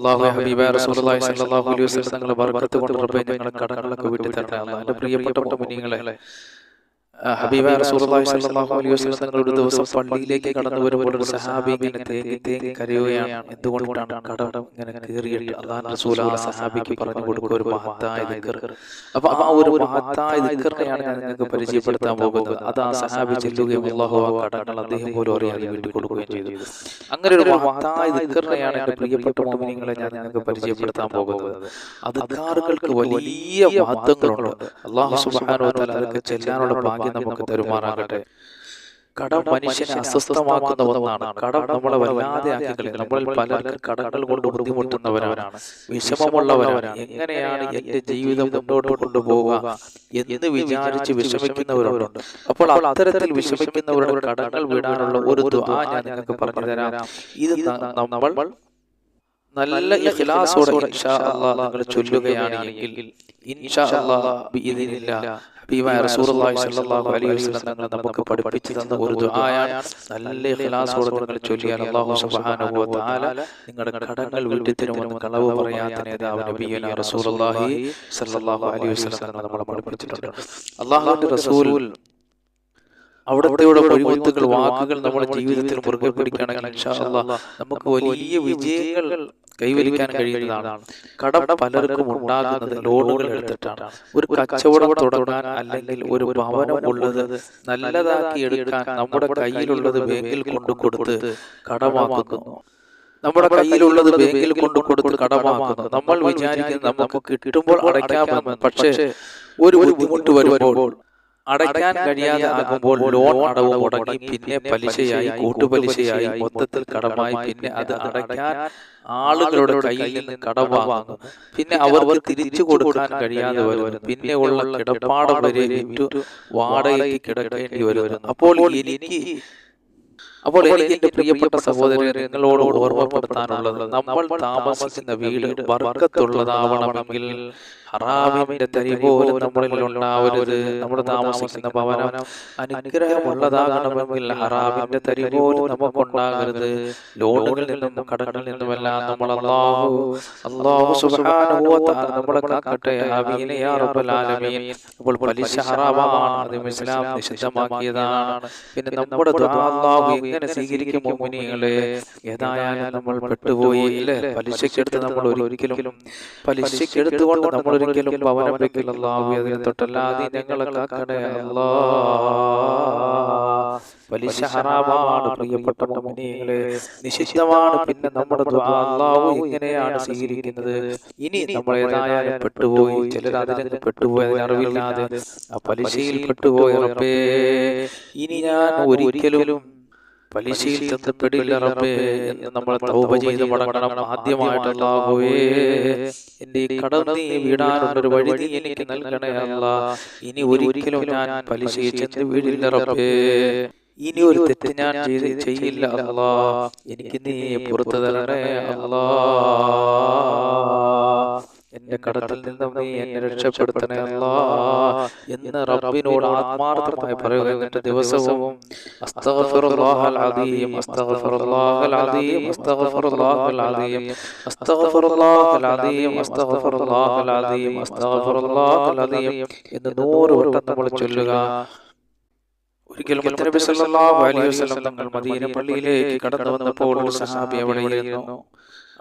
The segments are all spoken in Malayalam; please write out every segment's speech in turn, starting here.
അള്ളാഹു ഹബീബ റസൂലുള്ളാഹി സ്വല്ലല്ലാഹു അലൈഹി വസല്ലം തങ്ങളുടെ ബർക്കത്ത് കൊണ്ട് റബ്ബേ ഞങ്ങളുടെ കടങ്ങളൊക്കെ വീട്ടി തരണേ. അല്ലാഹ് എന്റെ പ്രിയപ്പെട്ട മുനിങ്ങളെ ഹബീബ റസൂലുള്ളാഹി സ്വല്ലല്ലാഹു അലൈഹി വസല്ലം തങ്ങൾ ഒരു ദിവസം പള്ളിയിലേക്ക് കടന്നു വരുമ്പോൾ ഒരു സഹാബി ഇങ്ങനെ തേങ്ങി തേങ്ങി കരയുകയാണ്. എന്തുകൊണ്ടാണ് കടം ഇങ്ങനെ കീറിയിട്ട് അള്ളാഹു റസൂൽ ആ സഹാബിക്ക് പറഞ്ഞു കൊടുക്കുക ഒരു മഹത്തായ ദിക്കർ അപ്പൊ ആ ഒരു മഹത്തായ ദിക്റിനെയാണ് ഞാൻ നിങ്ങൾക്ക് പരിചയപ്പെടുത്താൻ പോകുന്നത്. അത് ആ സഹാബി ചെല്ലുകയും അള്ളാഹു ആ കടങ്ങൾ അദ്ദേഹം പോലും അറിയാതെ വീട്ടിൽ കൊടുക്കുകയും ചെയ്തു. അങ്ങനെ ഒരു മഹത്തായ ദിക്കറിനെയാണ് എന്റെ പ്രിയപ്പെട്ട മോമിനിങ്ങളെ ഞാൻ നിങ്ങൾക്ക് പരിചയപ്പെടുത്താൻ പോകുന്നത്. അധികാറുകൾക്ക് വലിയ മഹത്വങ്ങളുണ്ട് അള്ളാഹു സുബ്ഹാനഹു വ തആല അതൊക്കെ ചെല്ലാനുള്ള ഭാഗ്യം നമുക്ക് തരുമാറാകട്ടെ കടം മനുഷ്യനെ അസ്വസ്ഥമാക്കുന്ന ഒന്നാണ് കടം നമ്മളെ വല്ലാതെ ആക്കി കളിക്കും നമ്മളിൽ പലർക്കും കടങ്ങൾ കൊണ്ട് ബുദ്ധിമുട്ടുന്നവരാണ്. വിഷമമുള്ളവരാണ്. എങ്ങനെയാണ് എന്റെ ജീവിതം മുന്നോട്ട് കൊണ്ടുപോവുക? എന്ന് വിചാരിച്ച് വിഷമിക്കുന്നവരുണ്ട്. അപ്പോൾ അത്തരത്തിൽ വിഷമിക്കുന്നവരുടെ കടങ്ങൾ വിടാനുള്ള ഒരു ദ്വാ ഞാൻ നിങ്ങൾക്ക് പറഞ്ഞു തരാം. ഇത് നമ്മൾ നല്ല ഇഖ്ലാസോടെ ഇൻഷാ അല്ലാഹ് നിങ്ങൾ ചൊല്ലുകയാണ് എങ്കിൽ ഇൻഷാ അല്ലാഹ് ബിഇദ്നില്ലാഹ് ഹബീബായ റസൂലുള്ളാഹി സ്വല്ലല്ലാഹു അലൈഹി വസല്ലം നമുക്ക് പഠിപ്പിച്ചു തന്ന ഒരു ദുആയാണ് നല്ല ഇഖ്ലാസോടെ നിങ്ങൾ ചൊല്ലിയാൽ അല്ലാഹു സുബ്ഹാനഹു വ തആല നിങ്ങളുടെ കടങ്ങൾ വീട്ടി തരുമെന്ന് കളവ് പറയാത്ത നേതാവ് നബിയന റസൂലുള്ളാഹി സ്വല്ലല്ലാഹു അലൈഹി വസല്ലം നമ്മളെ പഠിപ്പിച്ചിട്ടുണ്ട്. അല്ലാഹുവിന്റെ റസൂൽ അവിടത്തെയുടെ വഴിമുത്തുകൾ വാക്കുകൾ നമ്മുടെ ജീവിതത്തിൽ മുറുകെ പിടിക്കുകയാണെങ്കിൽ നമുക്ക് വലിയ വിജയങ്ങൾ കൈവരിക്കാൻ കഴിയുന്നതാണ്. കടം പലർക്കും ഉണ്ടാകുന്നത് ലോണുകൾ എടുത്തിട്ടാണ്. ഒരു കച്ചവടം തുടങ്ങാൻ അല്ലെങ്കിൽ ഒരു ഭവനം ഉള്ളത് നല്ലതാക്കി എടുക്കാൻ നമ്മുടെ കയ്യിലുള്ളത് ബാങ്കിൽ കൊണ്ടു കൊടുത്ത് കടമാക്കുന്നു. നമ്മുടെ കയ്യിലുള്ളത് ബാങ്കിൽ കൊണ്ടു കൊടുത്ത് കടമാക്കുന്നു. നമ്മൾ വിചാരിക്കുന്നത് നമുക്ക് കിട്ടുമ്പോൾ അടയ്ക്കാമെന്ന്. പക്ഷേ ഒരു ബുദ്ധിമുട്ട് വരുമ്പോൾ അടയ്ക്കാൻ കഴിയാതെ ആകുമ്പോൾ ലോൺ അടവ് മുടങ്ങി പിന്നെ പലിശയായി കൂട്ടുപലിശയായി മൊത്തത്തിൽ കടമായി പിന്നെ അത് അടയ്ക്കാൻ ആളുകളുടെ കയ്യിൽ നിന്ന് കടം വാങ്ങുന്നു. പിന്നെ അവർക്ക് തിരിച്ചു കൊടുക്കാൻ കഴിയാതെ വരുന്നു. പിന്നെ ഉള്ള കിടപ്പാടം വരെ വിറ്റു വാടകയ്ക്ക് കിടക്കേണ്ടി വരുന്നു. അപ്പോൾ എനിക്ക് അപ്പോൾ എനിക്ക് എന്റെ പ്രിയപ്പെട്ട സഹോദരൻ നിങ്ങളോട് ഓർമ്മപ്പെടുത്താനുള്ളത് നമ്മൾ താമസിക്കുന്ന വീട് വർക്കത്തുള്ളതാവണമെങ്കിൽ ഹറാമിന്റെ തരി പോലും നമ്മളിൽ ഉണ്ടാവരുത്. നമ്മൾ താമസിക്കുന്ന ഭവനം അനുഗ്രഹമുള്ളതാകണമെങ്കിൽ ഹറാമിന്റെ തരി പോലും നമുക്കുണ്ടാകരുത്. ലോണുകളിൽ നിന്നും കടകളിൽ നിന്നുമെല്ലാം നമ്മൾ അള്ളാഹു അള്ളാഹു തആല നമ്മളെ കാക്കട്ടെ. ആലമീൻ. അപ്പോൾ പലിശ ഹറാമാണ് അതും ഇസ്ലാം നിഷിദ്ധമാക്കിയതാണ്. പിന്നെ നമ്മുടെ അള്ളാഹു എങ്ങനെ സ്വീകരിക്കും മുഅ്മിനീങ്ങളെ ഏതായാലും നമ്മൾ പെട്ടുപോയി. അല്ലേ പലിശക്കെടുത്ത് നമ്മൾ ഒരിക്കലും പലിശക്കെടുത്തുകൊണ്ട് നമ്മൾ ഒരിക്കലും ഭവനം വെക്കില്ല അള്ളാഹു അതിനെ തൊട്ടല്ലാതെ ഞങ്ങളെ കാക്കണേ അല്ലാ പലിശ ഹറാമാണ് പ്രിയപ്പെട്ട മുഅ്മിനീങ്ങളെ നിഷിദ്ധമാണ് പിന്നെ നമ്മുടെ ദുആ അല്ലാഹു എങ്ങനെയാണ് സ്വീകരിക്കുന്നത്. ഇനി നമ്മൾ ഏതായാലും പെട്ടുപോയി. ചിലർ അതിൽ നിന്ന് പെട്ടുപോയി. അറിവില്ലാതെ ആ പലിശയിൽ പെട്ടുപോയി റബ്ബേ. ഇനി ഞാൻ ഒരിക്കലും പലിശയിൽ ചെന്നപ്പെടില്ല റബ്ബേ എന്ന് നമ്മൾ തൗബ ചെയ്ത് മടങ്ങണം ആദ്യമായിട്ടുള്ളാഹുവേ എന്റെ ഈ കടം നീ വീടാനുള്ള ഒരു വഴി നീ എനിക്ക് നൽകണേ അല്ല. ഇനി ഒരിക്കലും ഞാൻ പലിശയിൽ ചെന്ന് വീടില്ല റബ്ബേ ഇനി ഒരു തെറ്റ് ഞാൻ ചെയ്ത് ചെയ്യില്ല അല്ലാ. എനിക്ക് നീ പുറത്തു തരണേ അല്ലാ. എന്റെ കടത്തിൽ നിന്നും നീ എന്നെ രക്ഷപ്പെടുത്തണേ അല്ലാ. എന്ന് റബ്ബിനോട് ആത്മാർത്ഥമായി പറയുക എന്നിട്ട് ദിവസവും അദീം എന്ന് നൂറ് വട്ടം നമ്മൾ ചൊല്ലുക. മുത്തനബി സല്ലല്ലാഹു അലൈഹി വസല്ലം തങ്ങൾ മദീന പള്ളിയിലേക്ക് കടന്നു വന്നപ്പോൾ ഒരു സഹാബി അവിടെ ഇരുന്നു.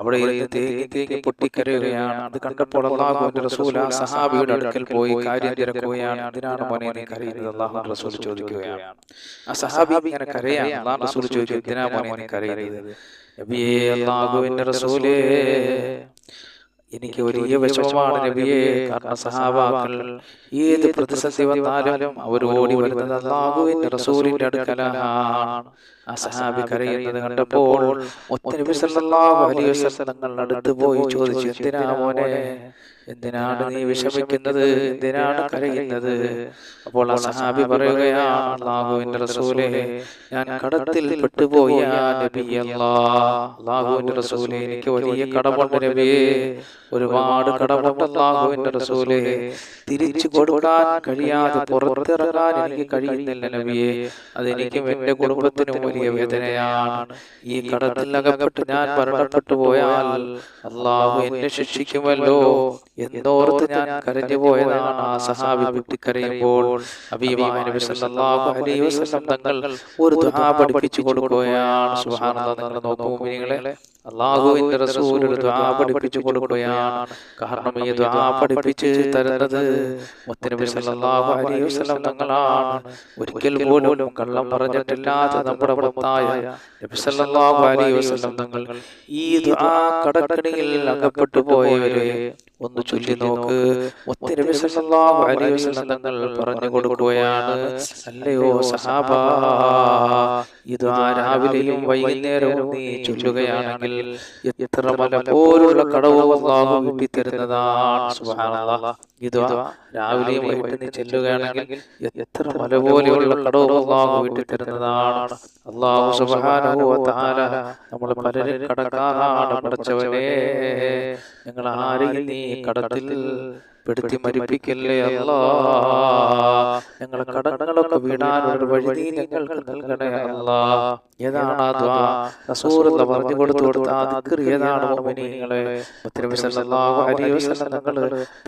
അവിടെ തേങ്ങി തേങ്ങി പൊട്ടിക്കരയുകയാണ്. അത് കണ്ടപ്പോൾ അള്ളാഹുവിന്റെ റസൂൽ ആ സഹാബിയുടെ അടുക്കൽ പോയി കാര്യം തിരക്കുകയാണ്. അതിനാണ് മോനെ നീ കരയുന്നത്? അള്ളാഹു റസൂൽ ചോദിക്കുകയാണ്. ആ സഹാബി ഇങ്ങനെ കരയാണ്. അള്ളാഹു റസൂൽ ചോദിച്ചു എന്തിനാ മോനെ നീ കരയുന്നത്? നബിയേ അള്ളാഹുവിന്റെ റസൂലേ എനിക്ക് വലിയ വിഷമമാണ് നബിയെ കാരണം സഹാബാക്കൾ ഏത് പ്രതിസന്ധി വന്നാലും അവർ ഓടി വരുന്നത് അള്ളാഹുവിന്റെ റസൂലിന്റെ അടുക്കലാണ്. ആ സഹാബി കരയുന്നത് കണ്ടപ്പോൾ മുത്തനബി സല്ലല്ലാഹു അലൈഹി വസല്ലം തങ്ങൾ അടുത്ത് പോയി ചോദിച്ചു എന്തിനാ മോനെ എന്തിനാണ് നീ വിഷമിക്കുന്നത്? എന്തിനാണ് കരയുന്നത്? അപ്പോൾ ആ സഹാബി പറയുകയാണ് അള്ളാഹുവിന്റെ റസൂലെ ഞാൻ കടത്തിൽ പെട്ടുപോയ അള്ളാഹുവിന്റെ റസൂലെ എനിക്ക് വലിയ കടമുണ്ട് നബിയെ. ഒരുപാട് കടമുണ്ട് അള്ളാഹുവിന്റെ റസൂലെ. തിരിച്ചു കൊടുക്കാൻ കഴിയാതെ പുറത്തിറങ്ങാൻ എനിക്ക് കഴിയുന്നില്ല നബിയെ. അതെനിക്കും എന്റെ കുടുംബത്തിനും വലിയ വലിയ വേദനയാണ് ഈ കടത്തിൽ അകപ്പെട്ട് ഞാൻ മരണപ്പെട്ടു പോയാൽ അള്ളാഹു എന്നെ ശിക്ഷിക്കുമല്ലോ. എന്നോർത്ത് ഞാൻ കരഞ്ഞു പോയതാണ് ആ സഹാബി പൊട്ടിക്കരയുമ്പോൾ തങ്ങൾ ഒരു പഠിപ്പിച്ചു കൊടുക്കുകയാണ്. സുബ്ഹാനല്ലാഹ് നിങ്ങൾ നോക്കൂ മുഅ്മിനീങ്ങളെ. അള്ളാഹുവിന്റെ റസൂൽ ഒരു പഠിപ്പിച്ചു കൊടുക്കുകയാണ്. കാരണം ഈ ദുആ പഠിപ്പിച്ച് തരുന്നത് മുത്തനബി സല്ലല്ലാഹു അലൈഹി വസല്ലം തങ്ങളാണ്. ഒരിക്കൽ പോലും കള്ളം പറഞ്ഞിട്ടില്ലാത്ത നമ്മുടെ ഭക്തായ നബി സല്ലല്ലാഹു അലൈഹി വസല്ലം തങ്ങൾ ഈ ദുആ കടക്കണിയിൽ അകപ്പെട്ടു പോയവരെ ഒന്ന് ചൊല്ലി നോക്ക്. തങ്ങൾ പറഞ്ഞു കൊടുക്കുകയാണ്. അല്ലയോ സഹാബ ഇത് ആ രാവിലെയും വൈകുന്നേരവും നീ ചൊല്ലുകയാണെങ്കിൽ എത്ര മല പോലുള്ള കടവും അള്ളാഹു സുബ്ഹാനല്ലാഹ്. ഇത് രാവിലെയും വൈകിട്ട് നീ ചെല്ലുകയാണെങ്കിൽ എത്ര മല പോലെയുള്ള കടവും അള്ളാഹു വീട്ടിത്തരുന്നതാണ് അള്ളാഹു സുബ്ഹാനഹു വ നമ്മൾ പലരും കടക്കാറാണ് പഠിച്ചവനെ. ഞങ്ങൾ ആരെയും നീ കടത്തിൽ പെടുത്തി മരിപ്പിക്കല്ലേ അല്ല? ഞങ്ങളെ കടങ്ങളൊക്കെ വീടാനൊരു വഴി നീ ഞങ്ങൾക്ക് നൽകണേ അല്ല. ഏതാണ് റസൂലുള്ള പറഞ്ഞു കൊടുത്തു കൊടുത്ത ആ ദിക്ർ ഏതാണ് തങ്ങൾ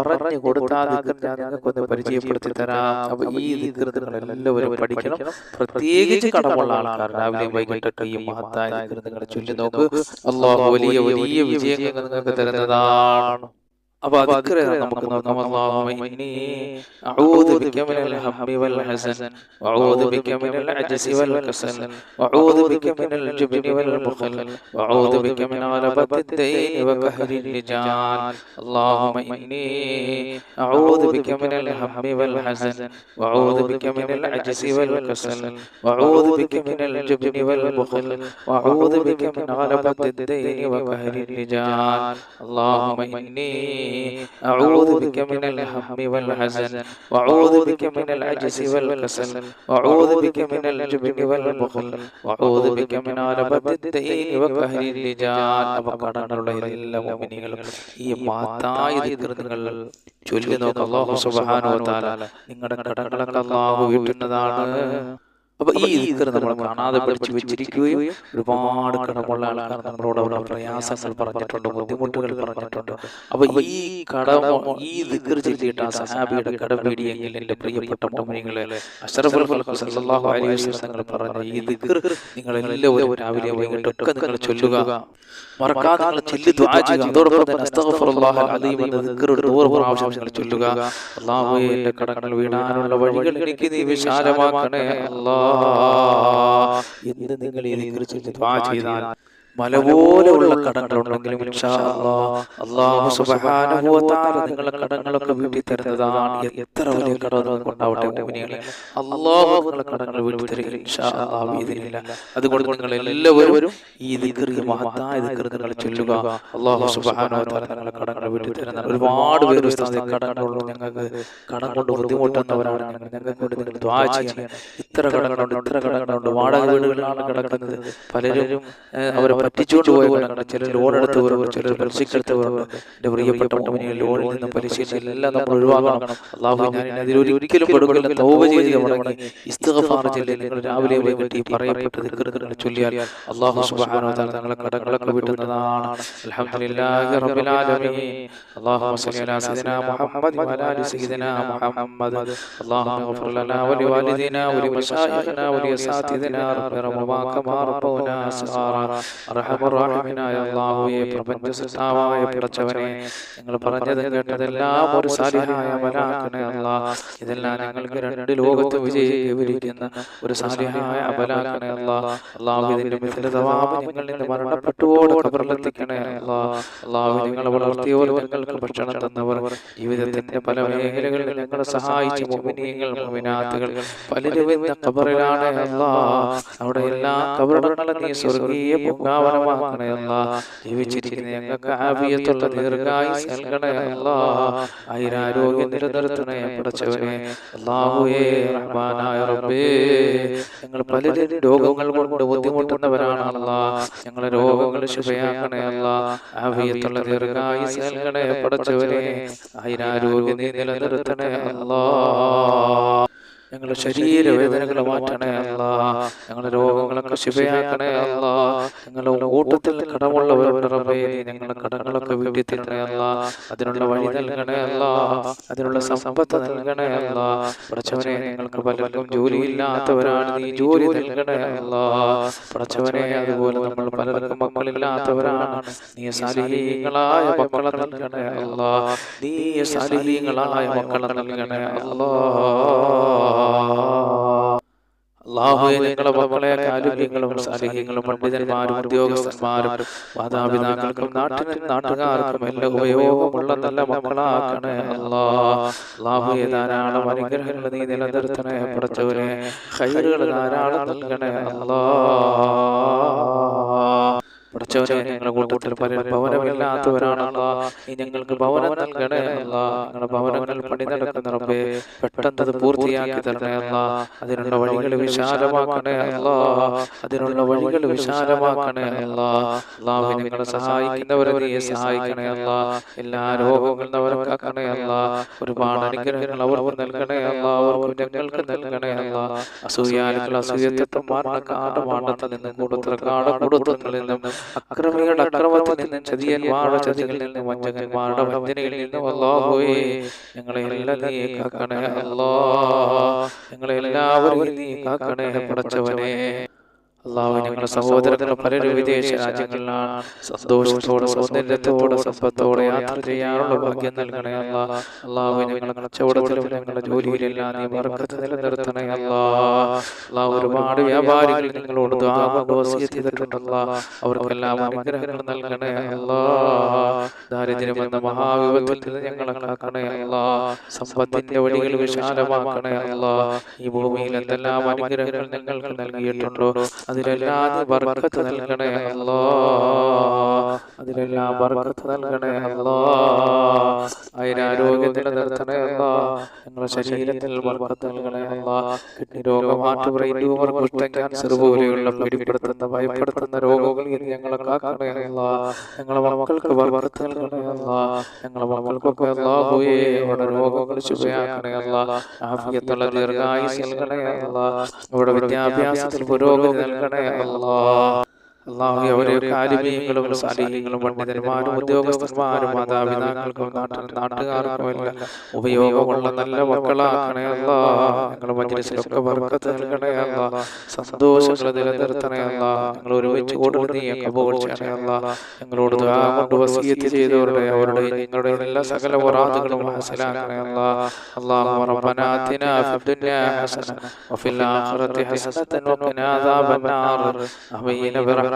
പറഞ്ഞു കൊടുത്ത ദിക്ർ ഞാൻ നിങ്ങൾക്കൊന്ന് പരിചയപ്പെടുത്തി തരാം. അപ്പൊ ഈ ദിക്ർ നിങ്ങൾ എല്ലാവരും പഠിക്കണം. പ്രത്യേകിച്ച് കടമുള്ള ആൾക്കാർ. രാവിലെയും വൈകിട്ടൊക്കെ ഈ മഹത്തായ ദിക്ർ നിങ്ങൾ ചൊല്ലി നോക്ക്. അള്ളാഹു വലിയ വലിയ വിജയങ്ങൾ നിങ്ങൾക്ക് തരുന്നതാണ്. അപ്പൊ അതിക്കറെ നമുക്ക് നോക്കാം അല്ലാഹുമ്മ ഇന്നി അഊദു ബിക മിനൽ ഹമ്മി വൽ ഹസൻ വഅഊദു ബിക മിനൽ അജ്സി വൽ കസൽ വഅഊദു ബിക മിനൽ ജുബ്നി വൽ ബുഖൽ വഅഊദു ബിക മിൻ ഗലബത്തി الدين وقهر الرجال اللهم إني أعوذ بك من الهم والحزن وأعوذ بك من العجز والكسل وأعوذ بك من الجبن والبخل وأعوذ بك من غلبة الدين وقهر الرجال اللهم إني أعوذ بك من الهم والحزن وأعوذ بك من العجز والكسل وأعوذ بك من الجبن والبخل وأعوذ بك من غلبة الدين وقهر الرجال അപകടങ്ങളുള്ള എല്ലാ മോമിനികളും ഈ മാതായ ദിക്ർ നിങ്ങൾ ചൊല്ലി നോക്ക് അല്ലാഹു സുബ്ഹാനഹു വ തആല നിങ്ങളുടെ കടങ്ങളൊക്കെ അല്ലാഹു വീട്ടുന്നതാണ് അപ്പൊ ഈ ഇതിൽ നമ്മൾ കാണാതെ പഠിച്ചു വെച്ചിരിക്കുകയും ഒരുപാട് കടമുള്ള ആൾക്കാർ നമ്മളോട് അവരുടെ പ്രയാസങ്ങൾ പറഞ്ഞിട്ടുണ്ട് ബുദ്ധിമുട്ടുകൾ പറഞ്ഞിട്ടുണ്ട്. അപ്പൊ ഈ കട ഈ ദിക്ർ ചൊല്ലിയിട്ട് ആ സഹാബിയുടെ കടം വീടിയെങ്കിൽ എന്റെ പ്രിയപ്പെട്ട മോമിനികളെ അഷറഫുൽ സല്ലല്ലാഹു അലൈഹി വസല്ലം പറഞ്ഞ ഈ ദിക്ർ നിങ്ങൾ എല്ലാവരും രാവിലെ വൈകിട്ടൊക്കെ നിങ്ങൾ ചൊല്ലുക. മറക്കാതെ നിങ്ങൾ ചൊല്ലി ദുആ ചെയ്യുക. അതോടൊപ്പം തന്നെ അസ്തഗ്ഫിറുല്ലാഹൽ അലീം എന്ന ദിക്ർ ഒരു നൂറ് പ്രാവശ്യം നിങ്ങൾ ചൊല്ലുക. അല്ലാഹുവേ എന്റെ കടങ്ങൾ വീടാനുള്ള വഴികൾ എനിക്ക് നീ വിശാലമാക്കണേ. അല്ലാഹ് എന്ന് നിങ്ങൾ ഈ ദിക്ർ ചൊല്ലി ദുആ ചെയ്താൽ മല കടങ്ങൾ ഉണ്ടെങ്കിലും വ തആല നിങ്ങളുടെ കടങ്ങളൊക്കെ വീട്ടിൽ തരുന്നതാണ് എത്ര വലിയ കടങ്ങൾ കൊണ്ടാവട്ടെ നിങ്ങളുടെ കടങ്ങൾ തരും. അതുകൊണ്ട് നിങ്ങൾ എല്ലാവരും ഈ മഹത്തായ നിങ്ങൾ ചൊല്ലുക. നിങ്ങളുടെ കടങ്ങൾ വീട്ടി തരുന്ന ഒരുപാട് പേര് കടങ്ങൾ കടങ്ങളുള്ളൂ ഞങ്ങൾക്ക് കടം കൊണ്ട് ബുദ്ധിമുട്ടുന്നവരാണ്. ഞങ്ങൾക്ക് വേണ്ടി നിങ്ങൾ ദുആ ചെയ്യണം. ഇത്ര കടങ്ങളുണ്ട് ഇത്ര കടങ്ങളുണ്ട് വാടക വീടുകളിലാണ് കിടക്കുന്നത്. പലരും അവരെ പറ്റിച്ചുകൊണ്ട് പോയവരുണ്ട് ചിലർ ലോൺ എടുത്തവരുണ്ട് ചിലർ പലിശക്കെടുത്തവരുണ്ട് എന്റെ പ്രിയപ്പെട്ട മുമ്പിനെ ലോണിൽ നിന്ന് പലിശയിൽ എല്ലാം നമ്മൾ ഒഴിവാക്കണം അള്ളാഹു ഞാൻ അതിൽ ഒരിക്കലും പെടുകില്ല തൗബ ചെയ്ത് മടങ്ങി ഇസ്തിഗ്ഫാർ ചൊല്ലി നിങ്ങൾ രാവിലെ വൈകിട്ട് ഈ പറയപ്പെട്ട ദിക്റുകൾ ചൊല്ലിയാൽ അള്ളാഹു സുബ്ഹാനഹു വ തആല നിങ്ങളെ കടങ്ങളൊക്കെ വീട്ടുന്നതാണ് അൽഹംദുലില്ലാഹി റബ്ബിൽ ആലമീൻ اللهم صل على سيدنا محمد وعلى ال سيدنا محمد اللهم اغفر لنا ولوالدينا ولمشايخنا ولاساتذتنا رب ارحمهما كما ربونا صغارا പടച്ചവനെ നിങ്ങൾ ഒരു സാലിഹായ ഇതെല്ലാം രണ്ട് ലോകത്ത് ഒരു സാലിഹായ ഭക്ഷണം തന്നവർ. ജീവിതത്തിന്റെ പല മേഖലകളിൽ ഞങ്ങളെ സഹായിച്ച പലരും കബറിലാണ് എല്ലാ സ്വർഗീയ അല്ലാ ജീവിച്ചിരിക്കുന്ന ഞങ്ങൾക്ക് ആവിയത്തുള്ള ദീർഘായുസ് നൽകണേ അല്ലാ ആയിരാരോഗ്യം നിലനിർത്തണേ പടച്ചവനെ റഹ്മാനായ റബ്ബേ. ഞങ്ങൾ പലരും രോഗങ്ങൾ കൊണ്ട് ബുദ്ധിമുട്ടുന്നവരാണ് അല്ലാ ഞങ്ങളെ രോഗങ്ങൾ ശുഭയാക്കണേ അല്ലാ ആവിയത്തുള്ള ദീർഘായുസ് നൽകണേ പടച്ചവനെ ആയിരാരോഗ്യം നീ നിലനിർത്തണേ അല്ലാ ഞങ്ങളുടെ ശരീരവേദനകൾ മാറ്റണേ അല്ല. ഞങ്ങളുടെ രോഗങ്ങളൊക്കെ ശിവയാക്കണേ അല്ല. ഞങ്ങളുടെ കൂട്ടത്തിൽ കടമുള്ളവരുടെ ഞങ്ങളുടെ കടങ്ങളൊക്കെ വീട്ടിൽ തരണേ അല്ല. അതിനുള്ള വഴി നൽകണേ അല്ല. അതിനുള്ള സമ്പത്ത് നൽകണേ അല്ല. പഠിച്ചവനെ ഞങ്ങൾക്ക് പലർക്കും ജോലിയില്ലാത്തവരാണ്. നീ ജോലി നൽകണേ അല്ല. പഠിച്ചവനെ അതുപോലെ നമ്മൾ പലർക്കും മക്കളില്ലാത്തവരാണ്. നീ സാലിഹീങ്ങളായ മക്കളെ നൽകണേ അല്ല. നീ സാലിഹീങ്ങളായ മക്കളെ നൽകണേ അല്ലാ. അള്ളാഹുയെ നിങ്ങളെ മക്കളെ കാലുല്യങ്ങളും സാലിഹ്യങ്ങളും പണ്ഡിതന്മാരും ഉദ്യോഗസ്ഥന്മാരും മാതാപിതാക്കൾക്കും നാട്ടിനും നാട്ടുകാർക്കും എല്ലാം ഉപയോഗമുള്ള നല്ല മക്കളാക്കണേ അല്ലാ അള്ളാഹുയെ ധാരാളം അനുഗ്രഹങ്ങൾ നീ നിലനിർത്തണേ പഠിച്ചവരെ ഹൈറുകൾ ധാരാളം നൽകണേ അല്ലാ പഠിച്ചവനെ ഞങ്ങളുടെ കൂട്ടത്തിൽ പലരും ഭവനമില്ലാത്തവരാണല്ലോ നീ ഞങ്ങൾക്ക് ഭവനം നൽകണേ അല്ല ഞങ്ങളുടെ ഭവനങ്ങൾ പണി നടക്കുന്ന റബ്ബേ പെട്ടെന്ന് പൂർത്തിയാക്കി തരണേ അല്ല അതിനുള്ള വഴികൾ വിശാലമാക്കണേ അല്ല അതിനുള്ള വഴികൾ വിശാലമാക്കണേ അല്ല അല്ലാഹു ഞങ്ങളെ സഹായിക്കുന്നവരെ നീ സഹായിക്കണേ അല്ല എല്ലാ രോഗങ്ങളിൽ അവരെ കാക്കണേ അല്ല ഒരുപാട് അനുഗ്രഹങ്ങൾ അവർക്ക് നൽകണേ അല്ല അവർ ഞങ്ങൾക്ക് നൽകണേ അല്ല അസൂയാനുകൾ അസൂയത്വം മാറണ കാടമാണ്ടത്തിൽ നിന്നും കൂടുതൽ കാട കൂടുതൽ നിന്നും അക്രമികളുടെ അക്രമത്തിൽ നിന്നും ചതിയന്മാരുടെ ചതികളിൽ നിന്നും വഞ്ചകന്മാരുടെ വഞ്ചനകളിൽ നിന്നും അല്ലാഹുവേ ഞങ്ങളെ എല്ലാം നീ കാക്കണേ. അല്ലാ ഞങ്ങളെ എല്ലാവരും നീ കാക്കണേ പടച്ചവനെ. അള്ളാഹു ഞങ്ങളുടെ സഹോദരങ്ങൾ പലരും വിദേശ രാജ്യങ്ങളിലാണ് സന്തോഷത്തോടെ സൗന്ദര്യത്തോടെ സമ്പത്തോടെ യാത്ര ചെയ്യാനുള്ള ഭാഗ്യം നൽകണേ അല്ല. അള്ളാഹു ഞങ്ങളുടെ കച്ചവടത്തിലും ഞങ്ങളുടെ ജോലിയിലെല്ലാം നീ വർക്കത്ത് നിലനിർത്തണേ അല്ലാ. അള്ളാഹു ഒരുപാട് വ്യാപാരികൾ നിങ്ങളോട് ചെയ്തിട്ടുണ്ടല്ല അവർക്കെല്ലാം അനുഗ്രഹങ്ങൾ നൽകണേ അല്ലാ. ദാരിദ്ര്യം എന്ന മഹാവിപത്തിൽ നിന്ന് ഞങ്ങളെ കാക്കണേ അല്ലാ. സമ്പത്തിന്റെ വഴികൾ വിശാലമാക്കണേ അല്ലാ. ഈ ഭൂമിയിൽ എന്തെല്ലാം അനുഗ്രഹങ്ങൾ നിങ്ങൾക്ക് നൽകിയിട്ടുണ്ടോ? അതിലെല്ലാം ബർക്കത്ത് നൽകണേ അല്ലോ. അതിലെല്ലാം ബർക്കത്ത് നൽകണേ അല്ലോ. അല്ലോ. ഞങ്ങളുടെ ശരീരത്തിൽ ബർക്കത്ത് നൽകണേ അല്ലോ. കിഡ്നി രോഗം ഹാർട്ട് ബ്രെയിൻ ട്യൂമർ കുഷ്ഠം ക്യാൻസർ പോലെയുള്ള പിടിപ്പെടുത്തുന്ന ഭയപ്പെടുത്തുന്ന രോഗങ്ങളിൽ ഞങ്ങളെ കാക്കണേ അല്ലോ. ഞങ്ങളെ മക്കൾക്ക് ബർക്കത്ത് നൽകണേ അല്ലോ. ഞങ്ങളെ മക്കൾക്കൊക്കെ അവരുടെ രോഗങ്ങൾ ശുഭയാക്കണേ അല്ലോ. ആഫിയത്തുള്ള ദീർഘായുസ് നൽകണേ അല്ലോ. അവരുടെ വിദ്യാഭ്യാസത്തിൽ പുരോഗതി നൽകണേ അള്ളാഹു ഓരോ കാരുണ്യങ്ങളും സാലിഹ്യങ്ങളും പണ്ഡിതന്മാരും ഉദ്യോഗസ്ഥന്മാരും മാതാപിതാക്കൾക്കും നാട്ടുകാർക്കും എല്ലാം ഉപയോഗമുള്ള നല്ല മക്കളാക്കണേ അല്ല ഞങ്ങൾ മജ്ലിസിലൊക്കെ വർക്കത്ത് നൽകണേ അല്ല സന്തോഷങ്ങൾ നിലനിർത്തണേ അല്ല ഞങ്ങൾ ഒരുമിച്ച് കൂടുന്ന നീ കബോൾ ചെയ്യണേ അല്ല കൊണ്ട് വസീയത്ത് ചെയ്തവരുടെ അവരുടെ നിങ്ങളുടെ എല്ലാ സകല പൊറാതുകളും മനസ്സിലാക്കണേ അല്ല അള്ളാഹു റബ്ബനാത്തിന ഫിദ്ദുനിയ ഹസന. വഫിൽ ആഖിറതി ഹസനതൻ വഖിനാ അദാബന്നാർ. അമീന ബിറഹ്മ